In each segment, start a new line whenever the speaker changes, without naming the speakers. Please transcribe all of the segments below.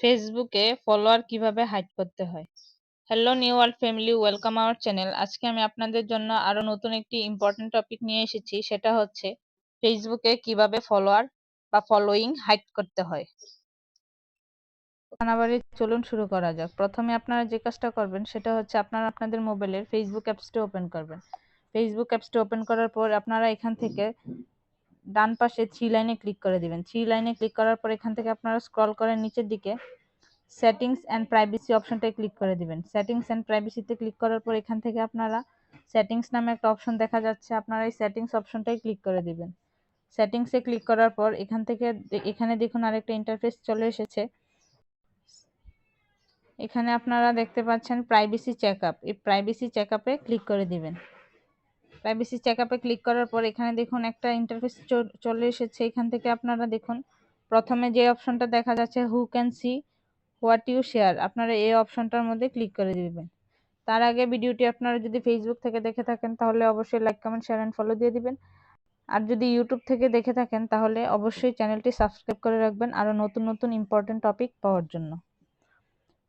ফেসবুকে ফলোয়ার কীভাবে হাইড করতে হয়? Hello new world family welcome our channel আজকে আমি আপনাদের জন্য আরও নতুন একটি ইম্পর্টেন্ট টপিক নিয়ে এসেছি, সেটা হচ্ছে ফেসবুকে কীভাবে ফলোয়ার বা ফলোয়িং হাইড করতে হয়। আনাবারে চলুন শুরু করা যাক। প্রথমে আপনারা যে কাজটা করবেন, সেটা হচ্ছে আপনারা আপনাদের মোবাইলের ফেসবুক অ্যাপসটা ওপেন করবেন। ফেসবুক অ্যাপসটা ওপেন করার পর আপনারা এখান থেকে ডান পাশে থ্রি লাইনে ক্লিক করে দিবেন। থ্রি লাইনে ক্লিক করার পর এখান থেকে আপনারা স্ক্রল করেন নিচের দিকে সেটিংস অ্যান্ড প্রাইভেসি অপশনটায় ক্লিক করে দিবেন। সেটিংস অ্যান্ড প্রাইভেসিতে ক্লিক করার পর এখান থেকে আপনারা সেটিংস নামে একটা অপশন দেখা যাচ্ছে, আপনারা এই সেটিংস অপশনটায় ক্লিক করে দিবেন। সেটিংসে ক্লিক করার পর এখান থেকে এখানে দেখুন আরেকটা ইন্টারফেস চলে এসেছে। এখানে আপনারা দেখতে পাচ্ছেন প্রাইভেসি চেক এই প্রাইভেসি চেক ক্লিক করে দিবেন। প্রাইভেসি চেক আপে ক্লিক করার পর এখানে দেখুন একটা ইন্টারফেস চলে এসেছে। এখান থেকে আপনারা দেখুন, প্রথমে যে অপশনটা দেখা যাচ্ছে who can see what you share আপনারা এই অপশনটার মধ্যে ক্লিক করে দিবেন। তার আগে ভিডিওটি আপনারা যদি ফেসবুক থেকে দেখে থাকেন, তাহলে অবশ্যই like comment share and follow দিয়ে দিবেন। আর যদি ইউটিউব থেকে দেখে থাকেন, তাহলে অবশ্যই চ্যানেলটি সাবস্ক্রাইব করে রাখবেন আরও নতুন নতুন ইম্পর্টেন্ট টপিক পাওয়ার জন্য।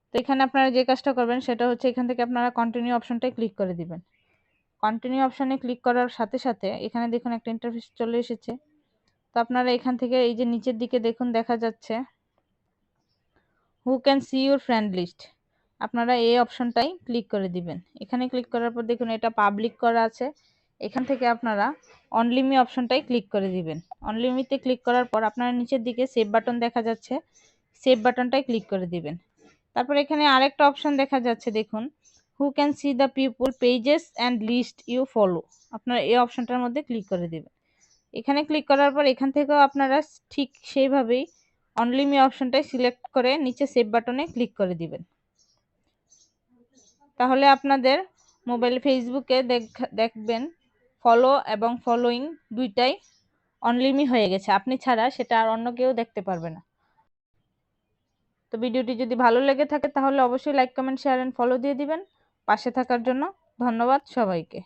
তো এখানে আপনারা যে কাজটা করবেন, সেটা হচ্ছে এখান থেকে আপনারা কন্টিনিউ অপশনটায় ক্লিক করে দিবেন। কন্টিনিউ অপশানে ক্লিক করার সাথে সাথে এখানে দেখুন একটা ইন্টারফেস চলে এসেছে। তো আপনারা এখান থেকে এই যে নিচের দিকে দেখুন দেখা যাচ্ছে। Who can see your friend list আপনারা এই অপশনটাই ক্লিক করে দিবেন। এখানে ক্লিক করার পর দেখুন এটা পাবলিক করা আছে। এখান থেকে আপনারা অনলিমি অপশনটাই ক্লিক করে দিবেন। অনলিমিতে ক্লিক করার পর আপনারা নিচের দিকে সেভ বাটন দেখা যাচ্ছে। সেভ বাটনটাই ক্লিক করে দিবেন। তারপর এখানে আরেকটা অপশন দেখা যাচ্ছে দেখুন। Who can see the people pages and list you follow আপনারা এই অপশনটার মধ্যে ক্লিক করে দেবেন। এখানে ক্লিক করার পর এখান থেকেও আপনারা ঠিক সেইভাবেই অনলিমি অপশনটাই সিলেক্ট করে নিচে সেভ বাটনে ক্লিক করে দিবেন। তাহলে আপনাদের মোবাইল ফেসবুকে দেখবেন ফলো এবং ফলোয়িং দুইটাই অনলিমি হয়ে গেছে। আপনি ছাড়া সেটা আর অন্য কেউ দেখতে পারবে না। তো ভিডিওটি যদি ভালো লেগে থাকে তাহলে অবশ্যই like comment share and follow দিয়ে দিবেন। পাশে থাকার জন্য ধন্যবাদ সবাইকে।